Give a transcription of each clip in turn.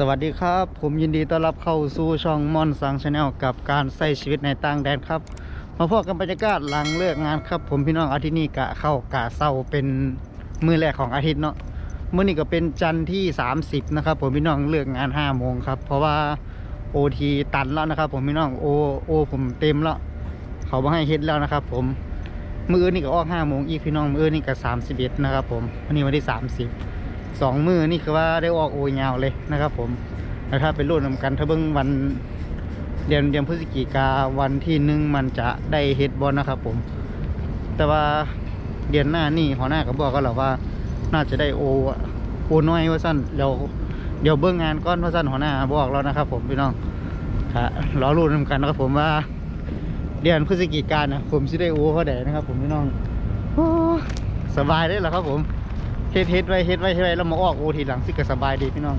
สวัสดีครับ ผมยินดีต้อนรับเข้าสู่ช่องมอนสังชาแนลกับการใช้ชีวิตในต่างแดนครับ มาพบกันบรรยากาศหลังเลิกงานครับ ผมพี่น้องอาทิตย์นี้กะเข้ากะเศร้าเป็นมือแรกของอาทิตย์เนาะมื่อนี้ก็เป็นจันทร์ที่ 30 นะครับ ผมพี่น้องเลิกงาน5โมงครับ เพราะว่าโอทีตันแล้วนะครับ ผมพี่น้องโอโอผมเต็มแล้วเขามาให้เฮ็ดแล้วนะครับ ผมมืออนนี่ก็ออก5โมงอีกพี่น้องมืออนนี่ก็31นะครับ ผมวันนี้วันที่ 30 สองมือนี่คือว่าได้ออกโอยยาวเลยนะครับ ผมแล้วถ้าเป็นรุ่นนำกันถ้าเบิ้งวันเดือนเดือนพฤศจิกาวันที่หนึ่งมันจะได้เฮดบอลนะครับ ผม แต่ว่าเดือนหน้านี่หัวหน้าก็บอกก็แล้วว่า น่าจะได้โอโอน้อยว่าสั้นเดี๋ยวเดี๋ยวเบิ้งงานก้อนว่าสั้นหัวหน้าบอกแล้วนะครับ ผมพี่น้องค่ะรอรุ่นนำกันนะครับ ผมว่าเดือนพฤศจิกานะผมจะได้โอเขาแดนะครับ ผมพี่น้องสบายได้แล้วครับผม เฮ็ดเฮ็ดไว้เฮ็ดไว้เฮ็ดไว้แล้วมาออกโอทีหลังสิก็สบายดีพี่น้อง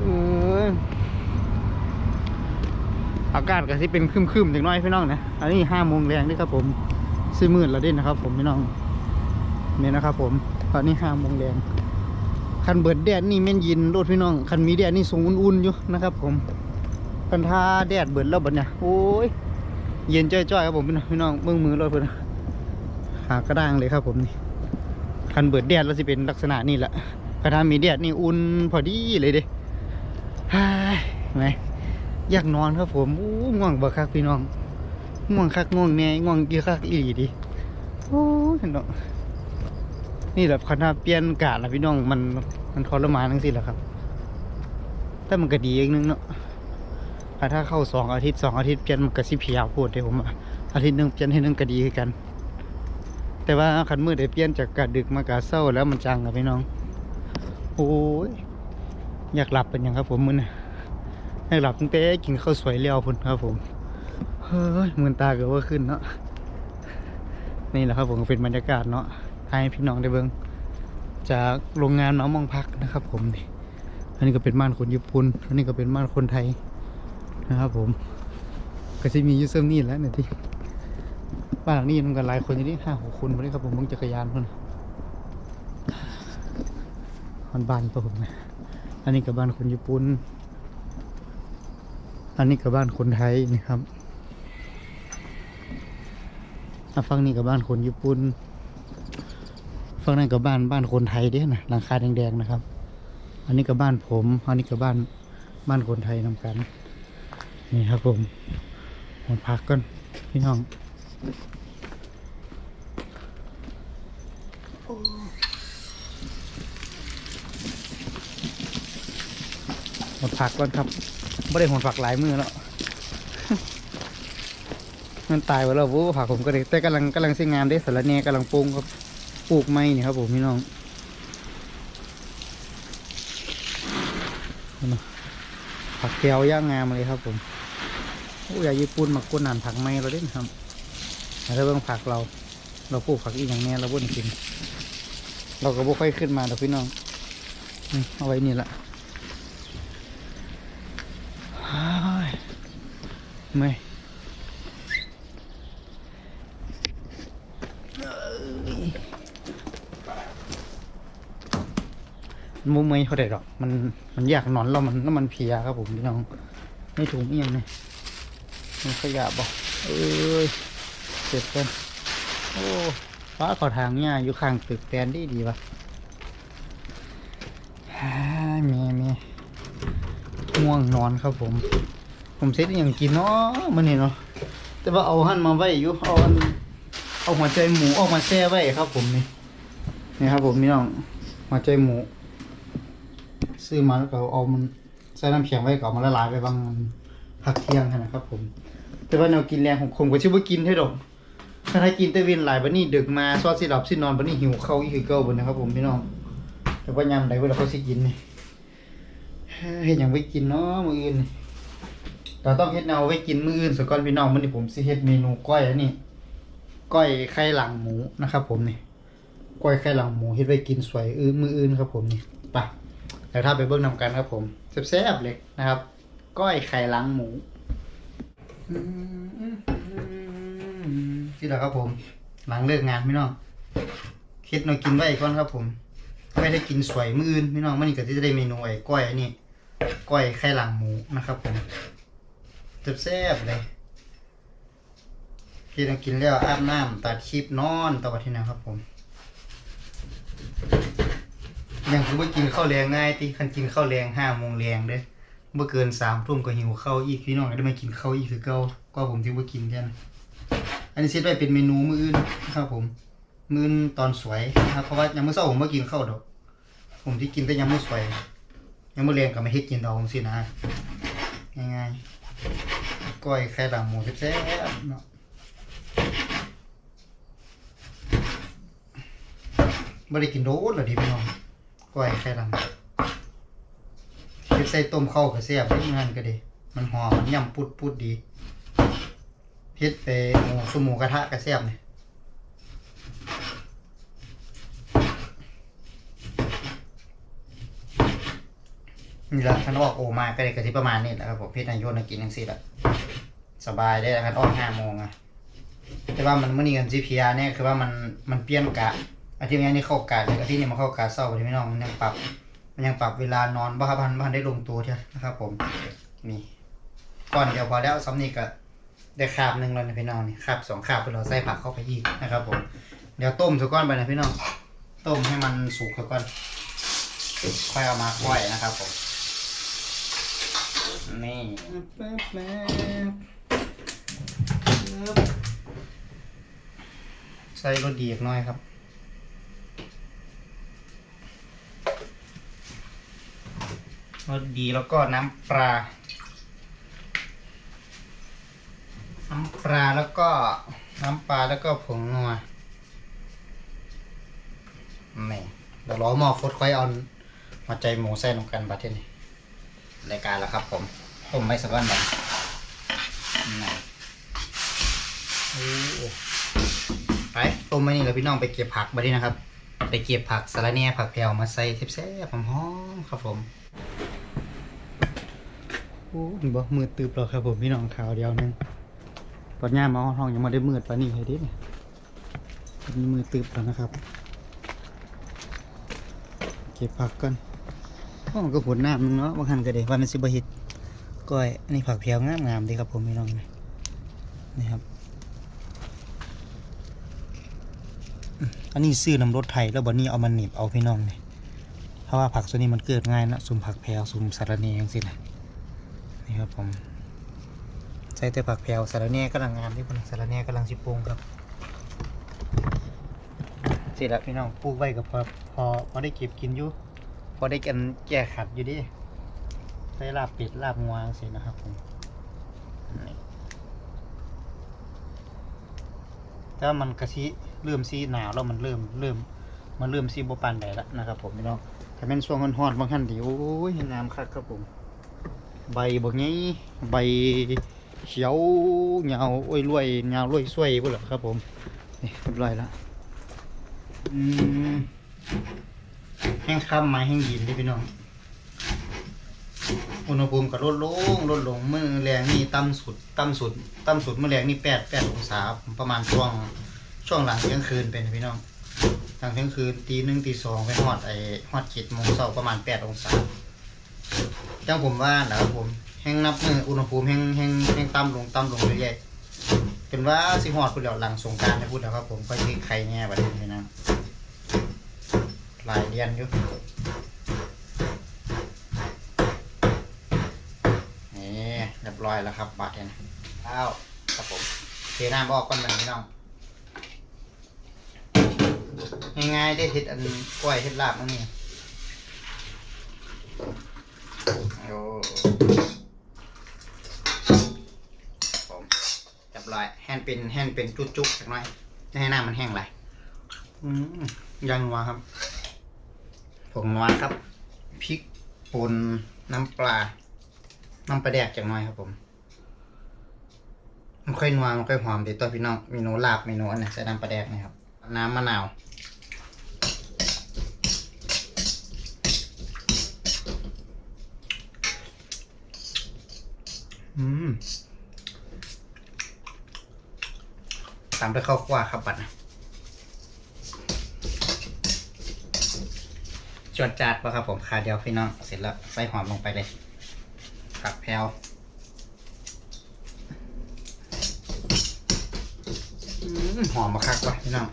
เอออากาศก็สิเป็นคึมๆจังน้อยพี่น้องนะอันนี้ห้าโมงแรงนี่ครับผมซื้อมืดแล้วเด่นนะครับ ผมพี่น้องนี่นะครับ ผมตอนนี้ห้าโมงแรงคันเบิดแดดนี่แม่นยินรถพี่น้องคันมีแดดนี่สูงอุ่นๆอยู่นะครับ ผมคันทาแดดเบิดแล้วบัดเนี่ยโอ้ยเย็นจ้อยๆครับผมพี่น้องพี่น้องเบื้องมือรถเพื่อนนะหากระด้างเลยครับผมนี่ คันเบิดแดดแล้วสิเป็นลักษณะนี่แหละกระทามีแดดนี่อุ่นพอดีเลยเด้ฮ่ายไหมอยากนอนครับผมอู้ง่วงบ่คักพี่น้องง่วงคักง่วงแน่ง่วงเกี่ยวคักอีหลีดิโอ้ยเนาะนี่แหละคันถ้าเปลี่ยนอากาศแล้วพี่น้องมันมันทรมานทั้งสิ้นแหละครับ แต่มันก็ดีอย่างหนึงเนาะถ้าเข้าสองอาทิตย์สองอาทิตย์เปลี่ยนมันก็สิเพียโพูดเด้ผมอะอาทิตย์หนึงเปลี่ยนให้หนึงก็ดีคือกัน แต่ว่าคันมือได้เปลี่ยนจากกะดึกมากะเศร้าแล้วมันจังกับพี่น้อง โอ้ยอยากหลับเป็นยังครับผมมือนะอยากหลับตั้งแต่กินข้าวสวยเลี้ยวพุ่นครับผมเฮ้ยมือตาเกิดว่าขึ้นเนาะนี่แหละครับผมเป็นบรรยากาศเนาะให้พี่น้องได้เบิ่งจากโรงงานน้องมองพักนะครับ ผมนี่อันนี้ก็เป็นบ้านคนญี่ปุ่นอันนี้ก็เป็นบ้านคนไทยนะครับ ผม ก็จะมียูเซอร์นี่แหล้วเนี่ยที่ บ้านหลังนี้มันกันหลายคนอยู่นี่ห้าหกคนมาเลยครับผมมึงจักรยานเพิ่นมันบ้านตัวผมนะอันนี้กับบ้านคนญี่ปุ่น อันนี้กับบ้านคนไทยนี่ครับอะฝั่งนี้กับบ้านคนญี่ปุ่นฝั่งนั้นกับบ้านบ้านคนไทยเด้นะหลังคาแดงๆนะครับ อันนี้กับบ้านผม อันนี้กับบ้านบ้านคนไทยนำกัน นี่ครับผมมันพักก่อนพี่น้อง หมดผักก่อนครับไม่ได้หมดผักหลายมือแล้ว มันตายไปแล้ววู้ผักผมก็เลยแต่กำลังกำลังใช้งานได้สารแหนกำลังปรุงครับปลูกไม้นี่ครับผมพี่น้องผักแก้วย่างงามเลยครับผมโอ้ยาญี่ปุ่นมักกุนนานผักไม้เราเด้นครับ แล้วเบิ่งผักเรา เราปลูกผักอีกอย่างแน่เราบ่นกิน เราก็บ่ค่อยขึ้นมาดอกพี่น้องเอาไว้นี่แหละไม่มุมไม่เขาได้หรอก มันมันอยากนอนแล้วมันแล้วมันเพียครับผมพี่น้อง ไม่ถุงเอียงเลยมันขยะบอกเอ้ย เจ็บกันโอ้ฟ้าขอทางเนี่ยอยู่ข้างตึกแตนดีดีปะฮ่าเมียเมียง่วงนอนครับผม ผมเซ็ตอหย่างกินเนาะมันนี่เนาะแต่ว่าเอาหั่นมาไว้อยู่เอาอันเอาหัวใจหมูออกมาแช่ไว้ครับ ผมนี่นี่ครับ ผมพี่น้องหัวใจหมู ซื้อมาแล้วก็เอามันใส่น้ำแข็งไว้ก่อนมันละลายไปบางพักเที่ยงนะครับ ผม แต่ว่าแนวกินแรงผมคงก็ชื่อว่ากินให้ดอก ถ้าให้กินแต่เวินหลายบันนี้ดึกมาซอสสิหลับสินอนบันนี้หิวเข้าอีกคือเก่าบนนะครับผมพี่น้อง แต่ว่ายามใดเวลาเขาสิกินนี่เฮ็ดหยังไว้กินเนาะมืออื่นเราต้องเฮ็ดแนวไว้กินมื้ออื่นซะก่อนพี่น้องมื้อนี้ผมสิเฮ็ดเมนูก้อยอันนี้ก้อยไข่หลังหมูนะครับ ผมนี่ก้อยไข่หลังหมูเฮ็ดไว้กินสวยอื้อมื้ออื่นครับ ผมนี่ไปเดี๋ยวถ้าไปเบิ่งนำกันครับ ผมแซ่บๆเลยนะครับ ก้อยไข่หลังหมู ที่แล้วครับผม หลังเลิกงานพี่น้องคิดแนวกินไว้ก่อนครับผมไม่ได้กินสวยมืออื่นพี่น้องมื้อนี้ก็สิได้เมนูไอ้ก้อยอันนี้ก้อยไข่หลังหมูนะครับผมแซ่บเลยพี่ต้องกินแล้วอาบน้ำตัดคลิปนอนต่อไปที่นะครับผมยังคือว่ากินข้าวแรงง่ายที่คันกินข้าวแรงห้าโมงแรงเด้เมื่อเกินสามทุ่มก็หิวข้าวอีกพี่น้องได้มากินข้าวอีกคือเก่าก็ผมที่ว่ากินแค่นั้น อันนี้เซตไว้เป็นเมนูมื้ออื่นนะครับผม มื้ออื่นตอนสวยนะครับ เพราะว่ายังมื้อเช้าผมไม่กินข้าวดอก ผมที่กินแต่ยังมื้อสวย ยังมื้อแรงก็ไม่เฮ็ดกินเอาสินะง่ายๆก้อยไข่ดาวหมูแซ่บๆเนาะไม่ได้กินโดนหรอดิพี่น้องก้อยไข่ดำเฮ็ดใส่ต้มข้าวก็แซ่บได้งานก็ดีมันหอมมันยำปุดปุดดี เฮ็ดไปหมูสหมูกระทะก็แซ่บนี่นี่ละคันออกโอมาก็ได้กระทิประมาณนี้แหละครับผมพี่นายโยนกินจังซี่ละสบายได้แล้วคันออกห้าโมงอะแต่ว่ามันมื้อนี้กัน GPR เนี่ยคือว่ามันมันเปลี่ยนกะอาทิตย์นี้นี่เข้ากาเลยอาทิตย์นี้มาเข้ากาเศร้าไปพี่น้องมันยังปรับ มันยังปรับเวลานอนบ้าพันบ้านได้ลงตัวใช่นะครับผมนี่ก่อนเดี๋ยวพอแล้วซ้ำนี่ก็ ได้คาบหนึ่งแล้วนะพี่น้องนี่คาบสองคาบเราใส่ผักเข้าไปอีกนะครับผมเดี๋ยวต้มสักก้อนไปนะพี่น้องต้มให้มันสุกสักก้อน ค่อยเอามาค่อยนะครับผมนี่ใส่รสดีอีกน่อยครับรสดีแล้วก็น้ำปลา น้ำปลาแล้วก็น้ำปลาแล้วก็ผงนัวนี่เดี๋ยวรอหม้อฟดค่อยเอามาใจหมูใส่ลงกันบัดเทนี้รายการแล้วครับ ผมต้มไม่สักวันบัดนี่ไปต้มไม่นี่แล้วพี่น้องไปเก็บผักบัดนี้นะครับ ไปเก็บผักสะระแหน่ผักแพรวมาใส่แซ่บๆหอมๆครับผมโอ้ยบ่มืดตึบแล้วครับผมพี่น้องข่าวเดียวนึง ปัญญามมาห้องยังม่ได้มืดปานนี้เลยดิเนี่ยมีมืดตึบแล้วนะครับ เก็บผักก่อนห้องก็ผลน้ำนึงเนาะบางคันก็ได้ว่ามันสิบหิตก้อยอันนี้ผักเพียวงามงามดีครับผมพี่น้องนี่นี่ครับ อันนี้ซื้อน้ำรถไทยแล้วบันนี้เอามาหนีบเอาพี่น้องเนี่ยเพราะว่าผักตัวนี้มันเกิดง่ายนะสุ่มผักแพรวสุ่มสารเนยงสินะนี่ครับผม ใช้แต่ผักแพรวสารแน่กำลังงามที่คนสารแน่กำลังสิปรุงครับเสร็จแล้วพี่น้องปลูกไว้ก็พอพอพอได้เก็บกินอยู่พอได้กันแก้ขัดอยู่ดิใส่ลาบเป็ดลาบงวงสินะครับผมถ้ามันกระทิเริ่มซีหนาวแล้วมันเริ่มเริ่มมันเริ่มซีบปานใดแล้วนะครับ ผมพี่น้องถ้าเป็นช่วงร้อนๆบางท่านดีโอ้ยงามคักครับผม ใบบางนี้ใบ เขียวเงาอ้ยรวยเงารวยสวยพุ่นเหรอครับผมนี่เรียบร้อยแล้วอืมแห้งค่ำไม้แห้งยินที่พี่น้องอุณหภูมิก็ลดลงลดลงเมื่อแรงนี่ต่ำสุดต่ำสุดต่ำสุดเมื่อแรงนี่แปดแปดองศาประมาณช่วงช่วงหลังเที่ยงคืนเป็นพี่น้องหลังเที่ยงคืนตีหนึ่งตีสองไปฮอดไอ้ฮอดเจ็ดโมงเช้าประมาณแปดองศาจังผมว่านะครับผม แห้งนับมืออุณหภูมิแห้งแห้งแห้งต่ำลงต่ำลงเรื่อยๆเป็นว่าสิหอดพูดแล้วหลังสงกรารนะพูดแล้วครับผมค่อยที่ใครแง่ประเด็นนี้นะหลายเดือนอยู่นี่เรียบร้อยแล้วครับบาดเนี่ยอ้าวครับผมเทน้ำออกก่อนแบบนี้น้องง่ายๆได้เห็ดอันกล้วยเห็ดลาบมั่งนี่โอ้ผมเรียบร้อยแห้งเป็นแห้งเป็นจุกๆสักหน่อยจะให้น้ำมันแห้งไหลอืมยังนัวครับผงนัวครับพริกป่นน้ำปลา น้ำปลาแดกจากหน่อยครับผม มันค่อยนัวมันค่อยหอมดีตัวพี่น้องเมนูลาบเมนูอันนี้ใส่น้ำปลาแดกนะครับ น้ำมะนาวอืม ตามด้วยข้าวกล้าครับบัดนะจวดจาดปะครับผมคาเดียวพี่น้องเสร็จแล้วใส่หอมลงไปเลยกับแพลวหอมมาคักว่ะพี่น้อง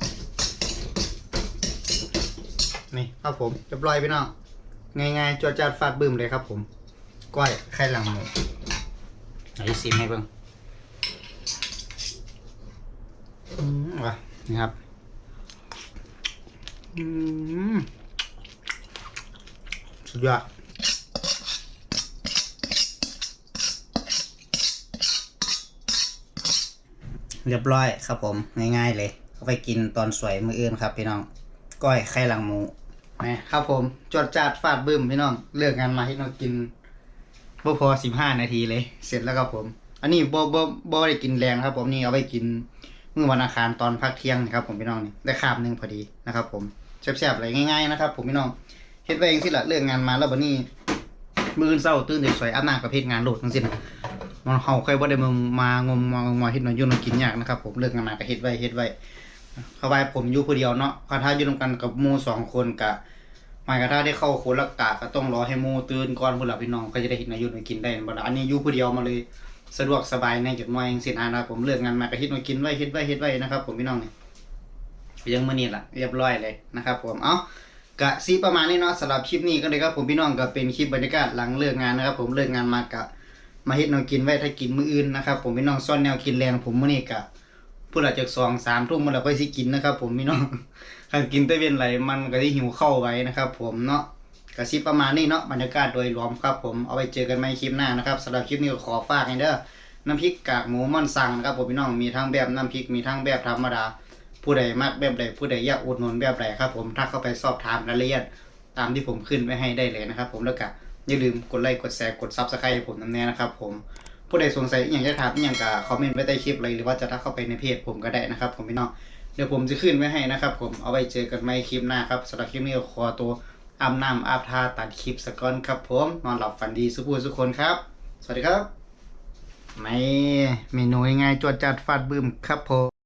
นี่ครับผมเรียบร้อยพี่น้อง ง่ายๆจวดจัดฟาดบึ้มเลยครับผม ก้อยไข่หลังหมูไหนซิมให้เบิ่ง อืมวะนี่ครับอืมสุดยอดเรียบร้อยครับผมง่ายๆเลยเอาไปกินตอนสวยมืออื่นครับพี่น้องก้อยไข่หลังหมูนะครับผมจดจัดฟาดบึ้มพี่น้องเลือกงานมาให้น้องกินบ่พอสิบห้านาทีเลย เสร็จแล้วครับผม อันนี้บ่บ่บ่ได้กินแรงครับผมนี่เอาไปกิน มื่อวันอังคารตอนพักเที่ยงนะครับผมพี่น้องนี่ได้คาบหนึ่งพอดีนะครับ ผมแซ่บๆอะไรง่ายๆนะครับผมพี่น้องเฮ็ดไว้เองสิละเลือกงานมาแล้วบัดนี้มื้ออื่นเช้าตื่นสวยอาบน้ำกับเฮ็ดงานโหลดทั้งสิ้นมันเฮาเคยบ่ได้มามางมมางมาเฮ็ดนอนอยู่นอนกินยากนะครับผมเลิกงงานมาก็เฮ็ดไว้เฮ็ดไว้เขาไปผมอยู่ผู้เดียวเนาะคาถ้าอยู่ร่วมกันกับหมู่สองคนกะหมายกระถ้าได้เข้าคนละกะก็ต้องรอให้หมู่ตื่นก่อนพุ่นล่ะพี่น้องก็จะได้เฮ็ดนายุนกินได้บ่ล่ะอันนี้อยู่ผู้เดียวมาเลย สะดวกสบายในจุดหมายจังซี่นะครับผมเลิกงานมาก็เฮ็ดมากินไว้เฮ็ดไว้เฮ็ดไว้นะครับ ผมพี่น้องนี่ยังมือนี้ล่ะเรียบร้อยเลยนะครับ ผมเอ้ากะสิประมาณนี้เนาะสำหรับคลิปนี้ก็เลยครับผมพี่น้องก็เป็นคลิปบรรยากาศหลังเลิกงานนะครับ ผมเลิกงานมากะมาเฮ็ดแนวกินไว้ถ้ากินมื้ออื่นนะครับผมพี่น้องซ่อนแนวกินแรงผมมื้อนี้กะพูดอาจจะสองสามทุ่มมันเราก็สิกินนะครับ ผมพี่น้องการกินตะเวนไหลมันก็จะหิวเข้าไว้นะครับ ผมเนาะ กระซิบประมาณนี้เนาะบรรยากาศโดยรวมครับผมเอาไปเจอกันใหม่คลิปหน้านะครับสำหรับคลิปนี้ก็ขอฝากให้เด้อน้ำพริกกากหมูม่อนสั่งนะครับผมพี่น้องมีทั้งแบบน้ำพริกมีทั้งแบบธรรมดา ผู้ใดมักแบบใดผู้ใดอยากอุดหนุนแบบใดครับผมถ้าเข้าไปสอบถามรายละเอียดตามที่ผมขึ้นไว้ให้ได้เลยนะครับผมแล้วก็อย่าลืมกดไลค์กดแชร์กดซับสไครต์ให้ผมนั่นแน่นะครับผมผู้ใดสงสัยอย่างจะถามอย่างก็คอมเมนต์ไว้ใต้คลิปเลยหรือว่าจะทักเข้าไปในเพจผมก็ได้นะครับผมพี่น้องเดี๋ยวผมจะขึ้นไว้ให้นะครับผมเอาไว้เจอกันใหม่คลิปหน้าครับสำหรับคลิปนี้ขอตัว อาบน้ำอาบทาตัดคลิปสกก่อนครับผมนอนหลับฝันดีสุขสุคนครับ สวัสดีครับในเมนูง่ายจวดจัดฟาดบึ้มครับผม